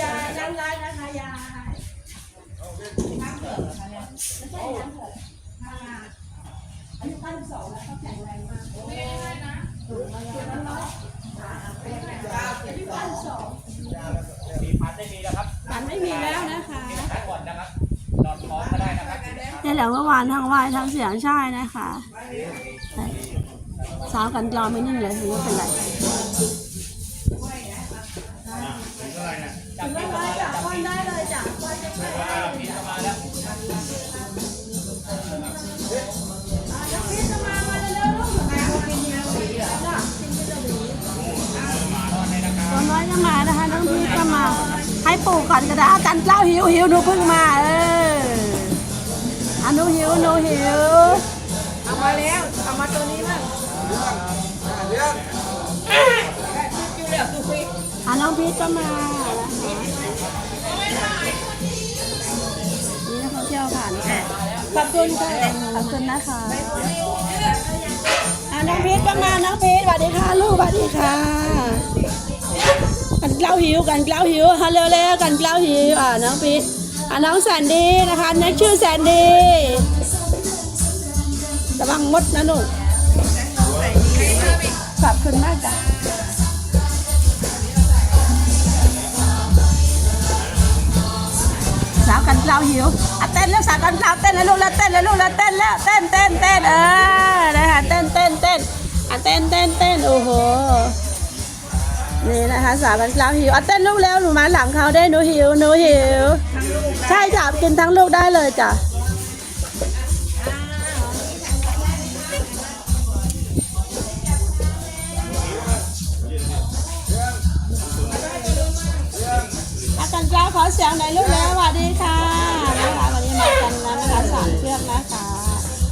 ยายนั่งได้นะคะยายน้ำเผือกเหรอคะเนี่ยไม่ใช่น้ำเผือกค่ะอายุ92แล้วเขาแข็งแรงมากโอ้ยนะถูกมาอย่างนั้นเนาะอายุมีพันได้มีแล้วครับฝันไม่มีแล้วนะคะ พักก่อนนะครับนอนท้องก็ได้นะครับนี่แหละเมื่อวานทั้งไหว้ทั้งเสียงใช่นะคะสาวกันกลอไม่นิ่งเลยไม่เป็นไร จากที่ได้จ้ะป้อนได้เลยจ้ะป้อนได้เลยมีเข้ามาแล้วพี่จะมามาเร็วน้อสีเหรอจ้ะกินน้อสีตัวน้อยก็มานะคะน้องพีก็มา ให้ปู่ก่อนก็ได้อาจารย์เล่าหิวหิวหนูเพิ่งมาเอออะหนูหิวหนูหิวเอามาแล้วเอามาตัวนี้บ้างอ่ะน้องพีก็มานี่นักท่องเที่ยวผ่านค่ะขอบคุณค่ะขอบคุณนะคะอะน้องพีก็มาน้องพีสวัสดีค่ะลูกสวัสดีค่ะกันเกล้าหิวกันเกล้าหิวฮัลโหลเร็วกันเกล้าหิวอ่าน้องพีชอ่าน้องแสนดีนะคะนักชื่อแสนดีระวังมดนะลูกขอบคุณมากจ้ะาวกันเกล้าหิวอะเต้นแล้วสาวกันเกล้าเต้นแล้วลูกแล้วเต้นแล้วลูกแล้วเต้นแล้วเต้นเต้นเต้นเออนะคะเต้นเต้นเต้นอะเต้นเต้นเต้นโอ้โหนี่นะคะสาวกันกลาวหิวอะเต้นลูกแล้วหนูมาหลังเขาได้หนูหิวหนูหิว ใช่จ้ะกินทั้งลูกได้เลยจ้ะอากันกลาขอเสียงหน่อยลูกแล้วสวัสดีค่ะ นะคะวันนี้มากันแล้วนะคะสามเชือกนะคะ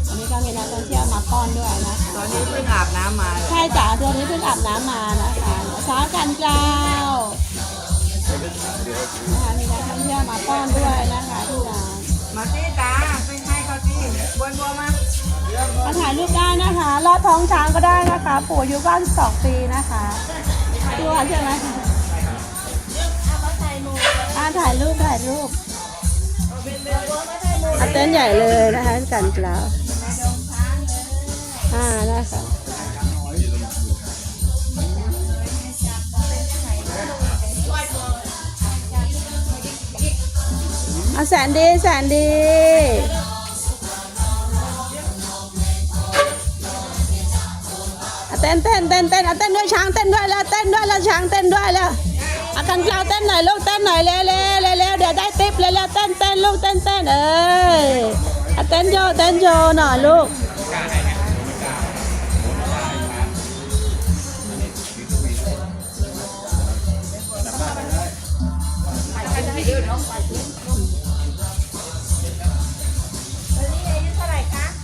วันนี้ก็มีนักท่องเที่ยวมาป้อนด้วยนะคะตอนนี้เพิ่งอาบน้ำมาใช่จ้ะตัวนี้เพิ่งอาบน้ำมานะคะสาวกันเกลาวนะคะมีนักท่องเที่ยวมาป้อนด้วยนะคะที่ร้านมาตีตาไปให้เขาตีบวนบัวมามาถ่ายรูปได้นะคะ ลอดท้องช้างก็ได้นะคะ ปู่อายุ92ปีนะคะตัวใช่ไหมอ่าถ่ายรูปถ่ายรูป อะเต้นใหญ่เลยนะคะกันเกลาวอ่านะคะเอาแสนดีแสนดีเต้นเต้นเต้นเต้นเอาเต้นด้วยช้างเต้นด้วยแล้วเต้นด้วยแล้วช้างเต้นด้วยแล้วอากันเราเต้นหน่อยลูกเต้นหน่อยเร็วเร็วเร็ว เดี๋ยวได้ติ๊บเร็วเร็วเต้นเต้นลูกเต้นเต้นเอ้ยเอเต้นโยเต้นโยหน่อยลูก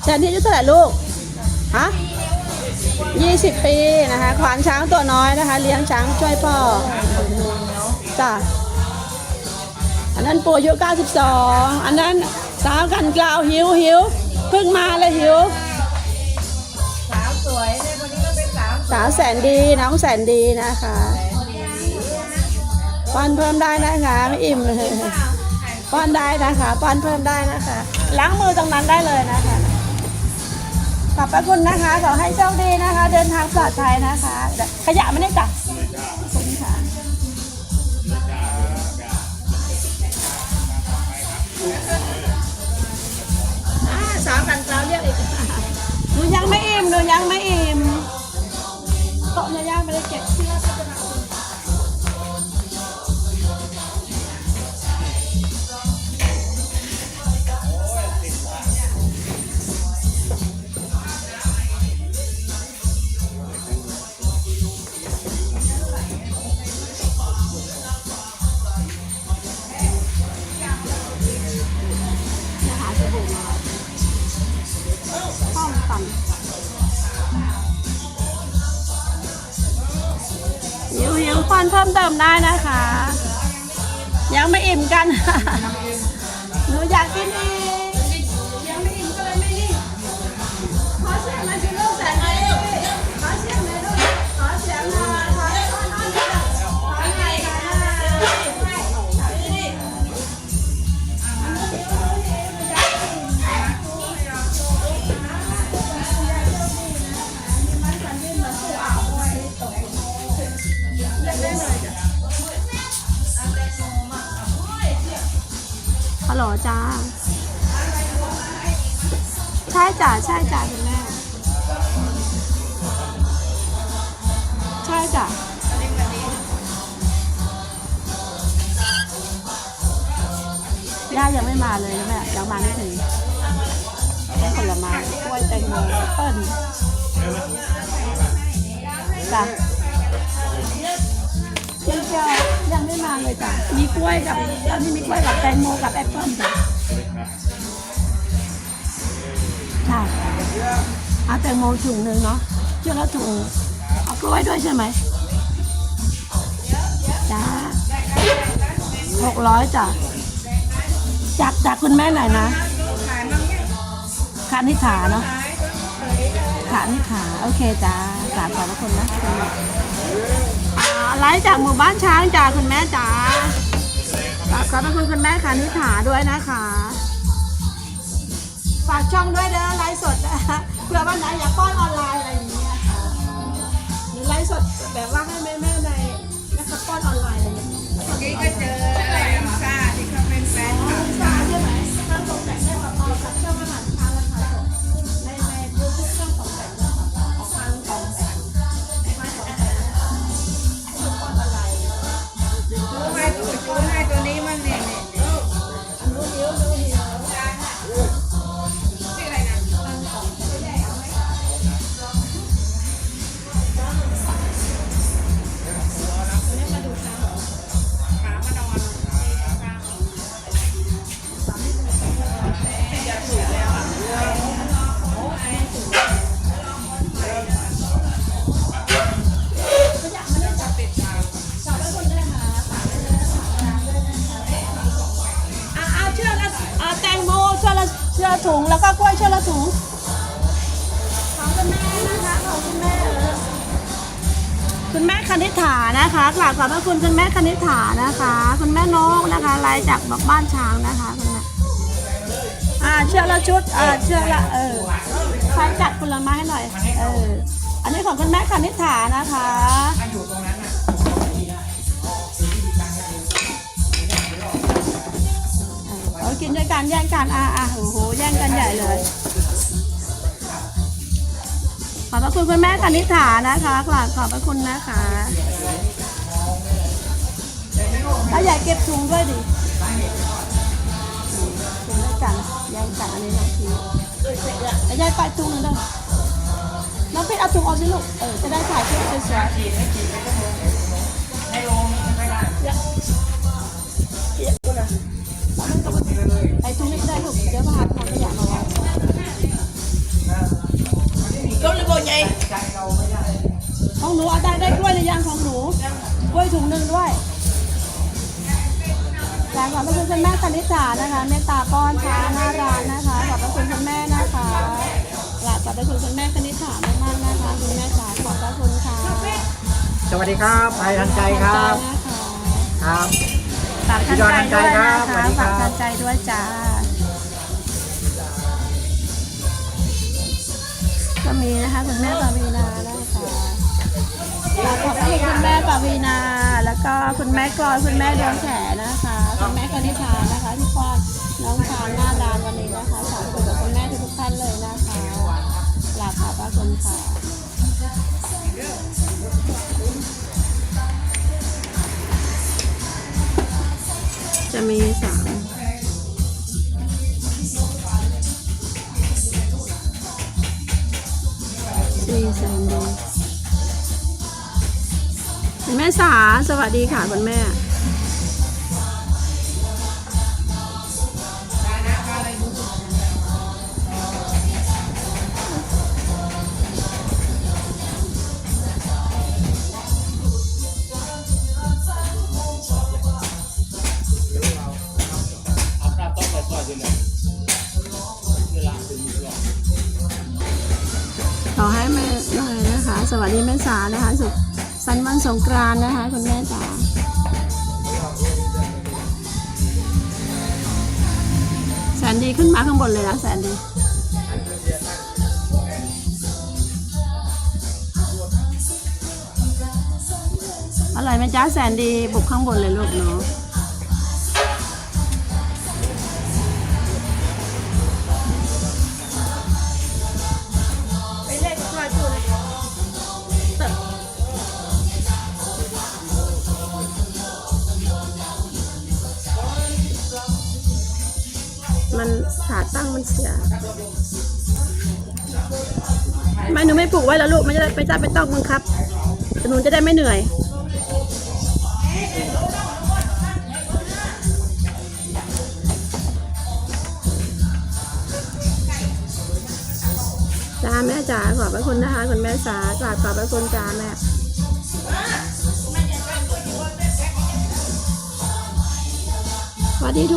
แสนดีอายุเท่าไหร่ลูก ฮะยี่สิบปีนะคะ ขวานช้างตัวน้อยนะคะ เลี้ยงช้างช่วยพ่อจ้ะ อันนั้นปู่อายุ92 อันนั้นสาวกันกล่าวหิวหิวเพิ่งมาเลยหิว สาวสวยเนี่ยคนนี้ก็เป็นสาวสาวแสนดีน้องแสนดีนะคะป้อนเพิ่มได้นะคะไม่อิ่มเลยป้อนได้นะคะป้อนเพิ่มได้นะคะล้างมือตรงนั้นได้เลยนะคะขอบพระคุณนะคะขอให้โชคดีนะคะ เดินทางปลอดภัยนะคะเดี๋ยวขยะไม่ได้จับขอบคุณค่ะ อ่าสาวกันกลาวเรียกอีกหนูยังไม่อิ่มหนูยังไม่อิ่มโต๊ะย่างไม่ได้เก็บเสื้อ กันหิวหิวฟันเพิ่มเติมได้นะคะ ยังไม่อิ่มกัน หนูอยากกินอีก ช่จ้ะใช่จ้ะคุณแม่ใช่จ้ะย่ายังไม่มาเลยนะแม่ยังมาไม่ถึงผลไม้กล้วยแตงโมแอปเปิ้ลจ้ะยังเชียวยังไม่มาเลยจ้ะมีกล้วยกับตอนนี้มีกล้วยกับแตงโมกับแอปเปิ้ลจ้ะ ค่ะเอาแตงโมถุงหนึ่งเนาะเชื่อละถุงเอากล้วยด้วยใช่ไหมจ้าหกร้อยจ้ะจากจากคุณแม่หน่อยนะคานิถาเนาะคานิถาโอเคจ้ากราบขอบพระคุณนะอ่าไลฟ์จากหมู่บ้านช้างจ้าคุณแม่จ้าขอบพระคุณคุณแม่คานิถาด้วยนะคะ ฝากช่องด้วยเด้อไลฟ์สดนะคะเผื่อวันไหนอยากป้อนออนไลน์อะไรอย่างนี้ นะคะกราบขอบพระคุณคุณแม่คณิษฐานะคะ คุณแม่นกนะคะลายจากบอกบ้านช้างนะคะคุณแม่อ่าเชือกละชุดอ่าเชือกละเออใครจัดผลไม้ให้หน่อยเอออันนี้ของคุณแม่คณิษฐานะคะถ้าอยู่ตรงนั้นน่ะเอากินด้วยกันแย่งกันอะอะโอ้โหแย่งกันใหญ่เลยขอบพระคุณคุณแม่คณิษฐานะคะกราบขอบพระคุณนะคะ แล้วอยากเก็บถุงด้วยดิถุงด้วยกันย่งกันอันนี้น้องพีแล้วยายไปถุงหนึงด้วยน้องพีเอาถุงออกสิลูก เออ จะได้ถ่ายคลิปสวยในโรงไม่ได้ๆไอ้ถุงนี้ได้ลูก เดี๋ยวมาหาถังขยะมาไว้ก็เลยบอกไงใจเราไม่ได้ของหนูเอาได้ได้กล้วยหรือยังของหนูกล้วยถุงหนึ่งด้วย ขอบพระคุณคุณแม่คณิษฐานะคะเมตตาป้อนช้าหน้าร้านนะคะ ขอบพระคุณคุณแม่นะคะกราบขอบพระคุณคุณแม่คณิษฐามากๆนะคะคุณแม่จ๋าขอบพระคุณค่ะสวัสดีครับไทยทันใจครับครับ ฝากทันใจด้วยนะคะฝากทันใจด้วยจ้าก็มีนะคะคุณแม่ปาวีนานะคะกราบขอบพระคุณคุณแม่ปาวีนาแล้วก็ คุณแม่กลอยคุณแม่ดวงแขนะคะ คุณแม่กนิษฐานะคะที่คลอดน้องชานหน้าร้านวันนี้นะคะขอบคุณกับคุณแม่ทุกท่านเลยนะคะลาค่ะบพระคุณค่ะจะมีสาม คุณแม่สาสวัสดีค่ะคุณแม่ต่อยู่หรอกขอให้แม่หน่อยนะคะ สวัสดีแม่สานะคะสุข วันสงกรานนะคะ คุณแม่จ๋าแสนดีขึ้นมาข้างบนเลยนะแสนดีอร่อยไหมจ้าแสนดีบุกข้างบนเลยลูกเนาะ มันเสียไม่หนูไม่ปลูกไว้แล้วลูกไม่จะไปจ้าไปต้องมึงครับหนูจะได้ไม่เหนื่อยจ้าแม่จ๋าขอบพระคุณนะคะคุณแม่จ๋าจ๋าขอบพระคุณจ้าแม่สวัสดีทุก